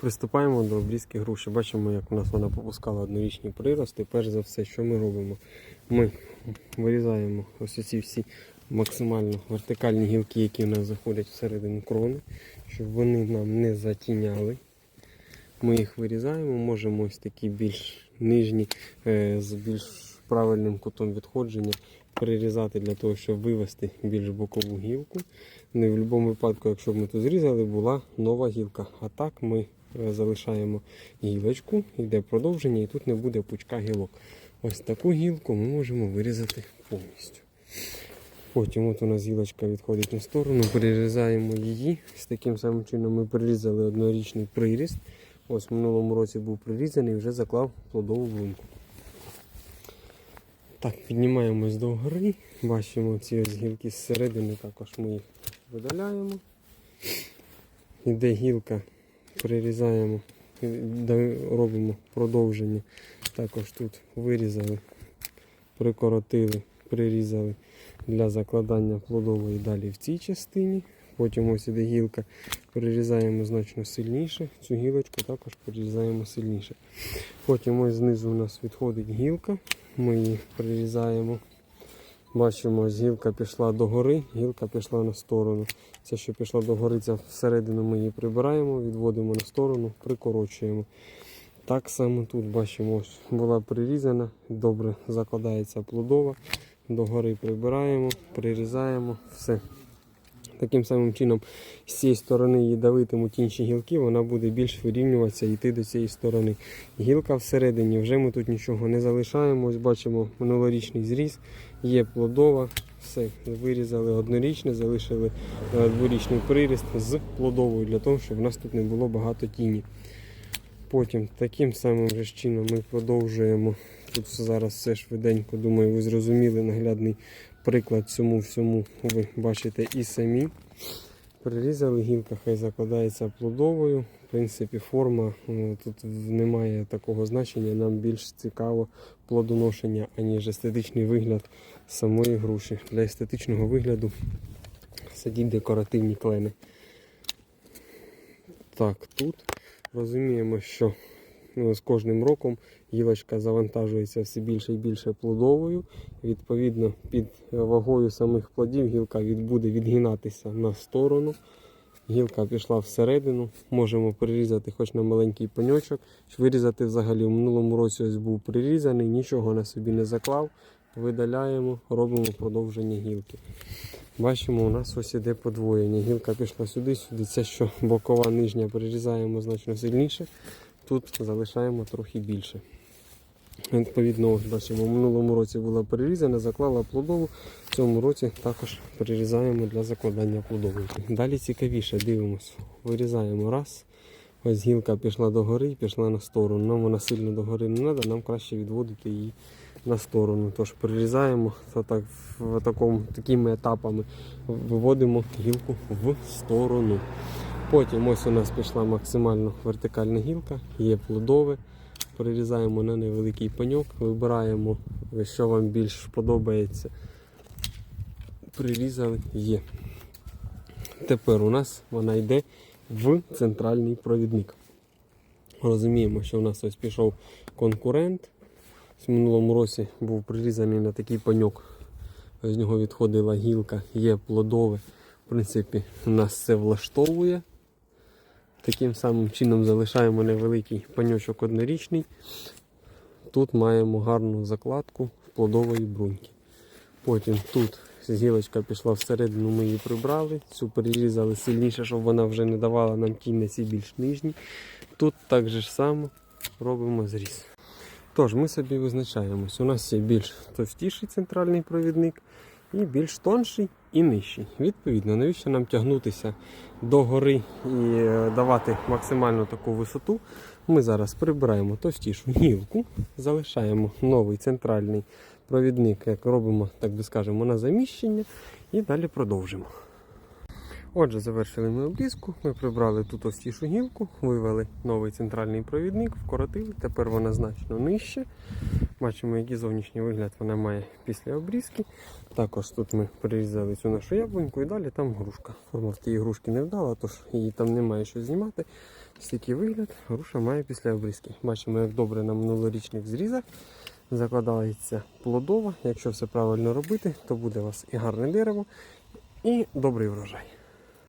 Приступаємо до обрізки груші. Бачимо, як у нас вона попускала однорічні прирости. Перш за все, що ми робимо? Ми вирізаємо ось ці всі максимально вертикальні гілки, які у нас заходять всередину крони, щоб вони нам не затіняли. Ми їх вирізаємо, можемо ось такі більш нижні, е, з більш правильним кутом відходження перерізати для того, щоб вивести більш бокову гілку. Не в будь-якому випадку, якщо б ми тут зрізали, була нова гілка. А так ми залишаємо гілочку, йде продовження і тут не буде пучка гілок. Ось таку гілку ми можемо вирізати повністю. Потім от у нас гілочка відходить на сторону, перерізаємо її. З таким самим чином ми перерізали однорічний приріст. Ось в минулому році був прирізаний і вже заклав плодову бруньку. Так, піднімаємось до гори, бачимо ці ось гілки зсередини, також ми їх видаляємо. Іде гілка, прирізаємо, робимо продовження. Також тут вирізали, прикоротили, прирізали для закладання плодової далі в цій частині. Потім ось іде гілка, перерізаємо значно сильніше. Цю гілочку також перерізаємо сильніше. Потім ось знизу у нас відходить гілка, ми її прирізаємо. Бачимо, гілка пішла до гори, гілка пішла на сторону. Це, що пішла до гори, це всередину ми її прибираємо, відводимо на сторону, прикорочуємо. Так само тут бачимо, ось була прирізана, добре закладається плодова. До гори прибираємо, прирізаємо, все. Таким самим чином, з цієї сторони її давитимуть інші гілки, вона буде більш вирівнюватися і йти до цієї сторони. Гілка всередині, вже ми тут нічого не залишаємо. Ось бачимо минулорічний зріз, є плодова, все, вирізали однорічне, залишили е, дворічний приріст з плодовою, для того, щоб в нас тут не було багато тіні. Потім таким самим же чином ми продовжуємо. Тут зараз все швиденько, думаю, ви зрозуміли наглядний приклад цьому всьому ви бачите і самі. Прирізали гілка, хай закладається плодовою. В принципі, форма е, тут немає такого значення. Нам більш цікаво плодоношення, аніж естетичний вигляд самої груші. Для естетичного вигляду садіть декоративні клени. Так, тут розуміємо, що з кожним роком гілочка завантажується все більше і більше плодовою. Відповідно, під вагою самих плодів гілка буде відгинатися на сторону. Гілка пішла всередину, можемо прирізати хоч на маленький пеньочок. Вирізати взагалі в минулому році ось був прирізаний, нічого на собі не заклав. Видаляємо, робимо продовження гілки. Бачимо, у нас ось іде подвоєння. Гілка пішла сюди, сюди. Це що бокова нижня прирізаємо значно сильніше. Тут залишаємо трохи більше. Відповідно, ось бачимо, в минулому році була перерізана, заклала плодову. В цьому році також перерізаємо для закладання плодової. Далі цікавіше, дивимося. Вирізаємо раз. Ось гілка пішла до гори, пішла на сторону. Нам вона сильно до гори не треба, нам краще відводити її на сторону. Тож перерізаємо то так, в такому, такими етапами, виводимо гілку в сторону. Потім ось у нас пішла максимально вертикальна гілка, є плодове. Перерізаємо на невеликий пеньок, вибираємо, що вам більш подобається. Прирізали, є. Тепер у нас вона йде в центральний провідник. Розуміємо, що у нас ось пішов конкурент. В минулому році був прирізаний на такий пеньок. З нього відходила гілка, є плодове. В принципі, нас це влаштовує. Таким самим чином залишаємо невеликий паньочок однорічний. Тут маємо гарну закладку плодової бруньки. Потім тут гілочка пішла всередину, ми її прибрали, цю перерізали сильніше, щоб вона вже не давала нам тінь більш нижні. Тут так же ж само робимо зріз. Тож, ми собі визначаємось. У нас є більш товстіший центральний провідник і більш тонший і нижчий. Відповідно, навіщо нам тягнутися до гори і е, давати максимальну таку висоту? Ми зараз прибираємо товстішу гілку, залишаємо новий центральний провідник, як робимо, так би скажемо, на заміщення, і далі продовжимо. Отже, завершили ми обрізку. Ми прибрали ту товстішу гілку, вивели новий центральний провідник, вкоротили. Тепер вона значно нижче. Бачимо, який зовнішній вигляд вона має після обрізки. Також тут ми перерізали цю нашу яблуньку і далі там грушка. Форма в тієї грушки не вдала, тож її там немає що знімати. Такий вигляд груша має після обрізки. Бачимо, як добре на минулорічних зрізах закладається плодова. Якщо все правильно робити, то буде у вас і гарне дерево, і добрий врожай.